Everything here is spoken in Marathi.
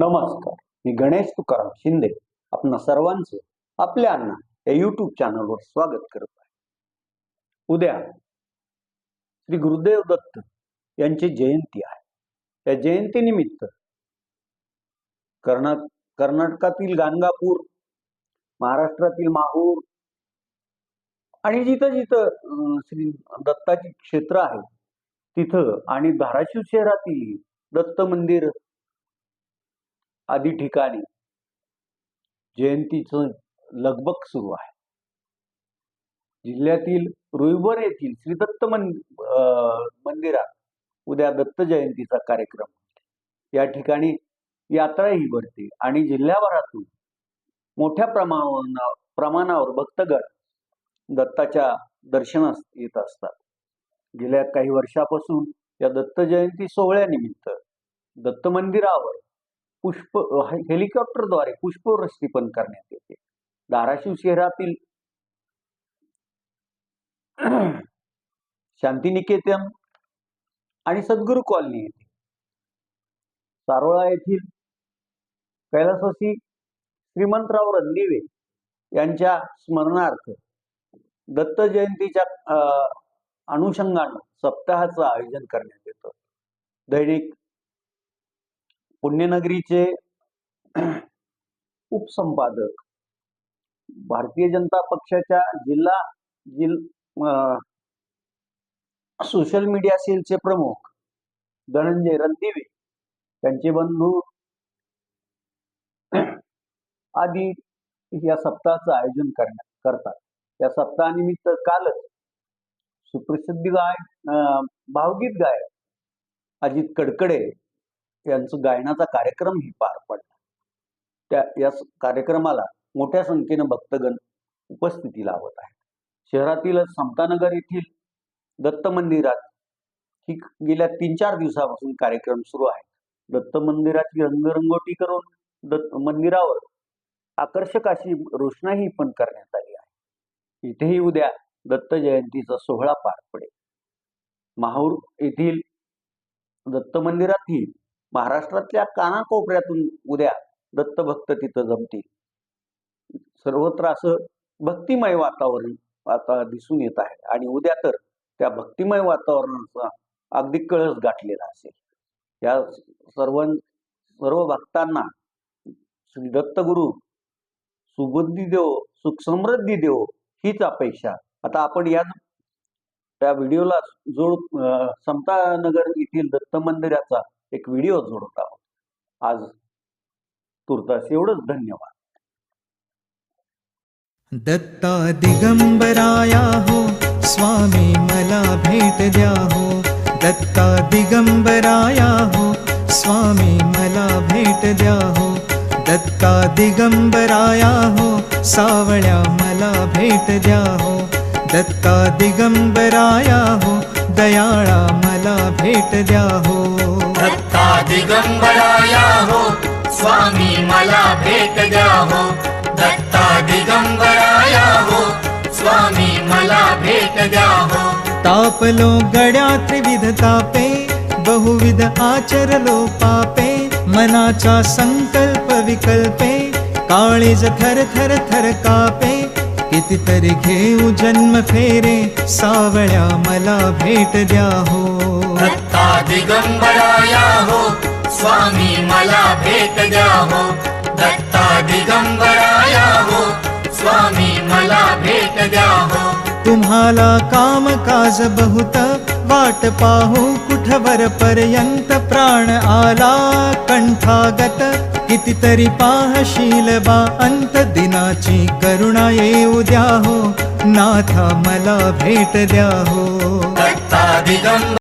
नमस्कार. मी गणेश तुकाराम शिंदे. आपण सर्वांचं आपल्या अण्णा या युट्यूब चॅनलवर स्वागत करत आहे. उद्या श्री गुरुदेव दत्त यांची जयंती आहे. त्या जयंतीनिमित्त कर्ना कर्नाटकातील गाणगापूर महाराष्ट्रातील माहूर आणि जिथं जिथं श्री दत्ताची क्षेत्र आहे तिथं आणि धाराशिव शहरातील दत्त मंदिर आदी ठिकाणी जयंतीचं लगबग सुरू आहे. जिल्ह्यातील रुईवर येथील श्री दत्त मंदिरात उद्या दत्त जयंतीचा कार्यक्रम या ठिकाणी यात्राही भरते आणि जिल्ह्याभरातून मोठ्या प्रमाणा प्रमाणावर भक्तगण दत्ताच्या दर्शनास येत असतात. गेल्या काही वर्षापासून या दत्त जयंती सोहळ्यानिमित्त दत्त मंदिरावर पुष्प हेलिकॉप्टरद्वारे पुष्पवृष्टी पण करण्यात येते. धाराशिव शहरातील शांतिनिकेतन आणि सद्गुरू कॉलनी येथे. सारोळा येथील कैलासवासी श्रीमंतराव रणदिवे यांच्या स्मरणार्थ दत्त जयंतीच्या अं, अनुषंगानं सप्ताहाचं आयोजन करण्यात येतं. दैनिक पुण्यनगरीचे उपसंपादक भारतीय जनता पक्षाच्या जिल्हा जिल सोशल मीडिया सेलचे प्रमुख धनंजय रणदिवे त्यांचे बंधू आदी या सप्ताहाचं आयोजन करण्यात करतात. या सप्ताहानिमित्त कालच सुप्रसिद्ध गायक अं, भावगीत गायक अजित कडकडे यांचं गायनाचा कार्यक्रमही पार पडला. त्या या स- कार्यक्रमाला मोठ्या संख्येनं भक्तगण उपस्थिती लावत आहेत. शहरातील समतानगर येथील दत्त मंदिरात ही गेल्या तीन चार दिवसापासून कार्यक्रम सुरू आहे दत्त मंदिराची रंगरंगोटी करून दत्त मंदिरावर आकर्षक अशी रोषणाई पण करण्यात आली आहे. इथेही उद्या दत्त जयंतीचा सोहळा पार पडेल. माहूर येथील दत्त मंदिरातही महाराष्ट्रातल्या कानाकोपऱ्यातून उद्या दत्तभक्त तिथं जमतील. सर्वत्र असं भक्तिमय वातावरण आता दिसून येत आहे. आणि उद्या तर त्या भक्तिमय वातावरणाचा अगदी कळस गाठलेला असेल. या सर्व सर्व भक्तांना श्री दत्तगुरु सुबुद्धी देव सुखसमृद्धी देव हीच अपेक्षा. आता आपण या त्या व्हिडिओला जोड समतानगर येथील दत्त मंदिराचा एक व्हिडिओ जोडत आहोत आज तुर्तास एवढंच. धन्यवाद. दत्ता दिगंबराया हो स्वामी मला भेट द्या हो. दत्ता दिगंबराया हो स्वामी मला भेट द्या हो. दत्ता दिगंबराया हो सावळ्या मला भेट द्या हो. दत्ता दिगंबराया हो दयाळा मला भेट द्या हो. दत्ता दिगंबराया हो स्वामी मला भेट द्या हो. दत्ता दिगंबराया हो स्वामी मला भेट द्या हो. तापलो गड्या त्रिविध तापे बहुविध आचरलो पापे मनाचा संकल्प विकल्पे काळीज थर थर थर कापे कितीतरी घेऊ जन्म फेरे सावळ्या मला भेट द्या हो. दत्ता दिगंबराया हो स्वामी मला भेट द्या हो. दत्ता दिगंबराया हो स्वामी मला भेट द्या हो. तुम्हाला काम काज बहुत वाट पाहू कुठवर पर्यंत प्राण आला कंठागत. कितीतरी पाहशील बा अंत दिनाची करुणा येऊ द्या हो. नाथा मला भेट द्या हो.